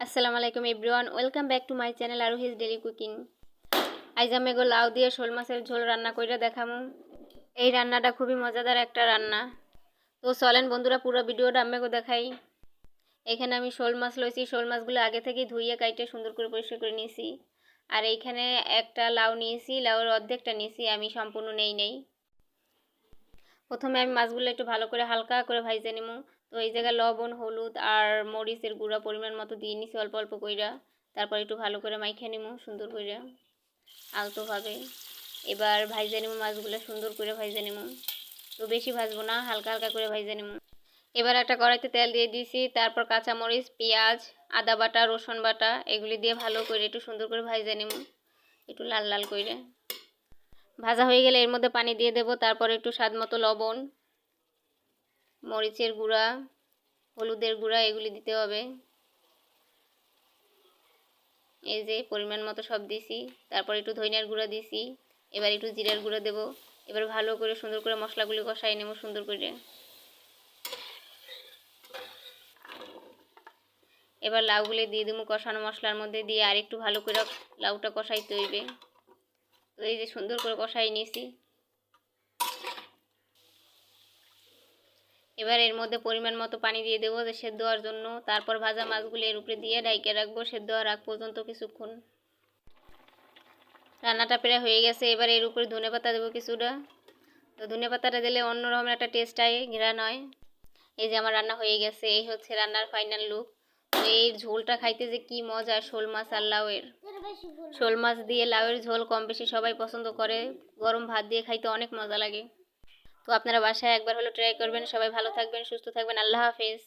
আসসালামু আলাইকুম everyone, welcome back to my channel আরও হিজ ডেলি কুকিং। আইজ আমি এগো লাউ দিয়ে শোল মাছের ঝোল রান্না কইরা দেখামু। এই রান্নাটা খুবই মজাদার একটা রান্না। তো চলেন বন্ধুরা, পুরো ভিডিওটা আমি এগো দেখাই। এখানে আমি শোল মাছ লইছি, শোল মাছগুলো আগে থেকেই ধুইয়ে, কাইটে সুন্দর করে পরিষ্কার করে নিয়েছি। আর এইখানে একটা লাউ নিয়েছি লাউর অর্ধেকটা নিয়েছি, আমি সম্পূর্ণ নেই নেই। প্রথমে আমি মাছগুলো একটু ভালো করে হালকা করে ভাইজে নিমু। তো এই জায়গায় লবণ, হলুদ আর মরিচের গুঁড়া পরিমাণ মতো দিয়ে নিছি অল্প অল্প কইরা। তারপর একটু ভালো করে মাইখে নিমু সুন্দর কইরা, আলতোভাবে। এবার ভাইজে নিমু মাছগুলো সুন্দর করে ভাইজে নিমু। তো বেশি ভাজবো না, হালকা হালকা করে ভাইজে নিমু। এবার একটা কড়াইতে তেল দিয়ে দিয়েছি তারপর কাঁচামরিচ, পেঁয়াজ, আদা বাটা, রসুন বাটা, এগুলি দিয়ে ভালো করে একটু সুন্দর করে ভাইজে নিমু। একটু লাল লাল করে ভাজা হয়ে গেলে এর মধ্যে পানি দিয়ে দেব, তারপর একটু স্বাদ মতো লবণ মরিচের গুঁড়া, হলুদের গুঁড়া এগুলি দিতে হবে। এই যে পরিমাণ মতো সব দিছি, তারপর একটু ধনিয়ার গুঁড়া দিছি, এবার একটু জিরার গুঁড়া দেব। এবার ভালো করে সুন্দর করে মশলাগুলি কষাই নেব সুন্দর করে। এবার লাউগুলি দিয়ে দেবো কষানো মশলার মধ্যে দিয়ে আর একটু ভালো করে লাউটা কষাইতে হইবে। তো এই যে সুন্দর করে কষাই নিয়েছি এবার এর মধ্যে পরিমাণ মতো পানি দিয়ে দেবো যে সেদ্ধ হওয়ার জন্য। তারপর ভাজা মাছগুলো এর উপরে দিয়ে ডাইকে রাখব, সেদ্ধ হওয়ার আগ পর্যন্ত কিছুক্ষণ। রান্নাটা প্রায় হয়ে গেছে, এবার এর উপরে ধনে পাতা দেবো কিছুটা। তো ধনে পাতাটা দিলে অন্যরকম একটা টেস্ট আয়, ঘেরা নয়। এই যে আমার রান্না হয়ে গেছে, এই হচ্ছে রান্নার ফাইনাল লুক তো এই ঝোলটা খাইতে যে কি মজা, শোল মাছ আর লাউয়ের। শোল মাছ দিয়ে লাউয়ের ঝোল কম বেশি সবাই পছন্দ করে। গরম ভাত দিয়ে খাইতে অনেক মজা লাগে। তো আপনারা বাসায় একবার হলো ট্রাই করবেন। সবাই ভালো থাকবেন সুস্থ থাকবেন। আল্লাহ হাফেজ।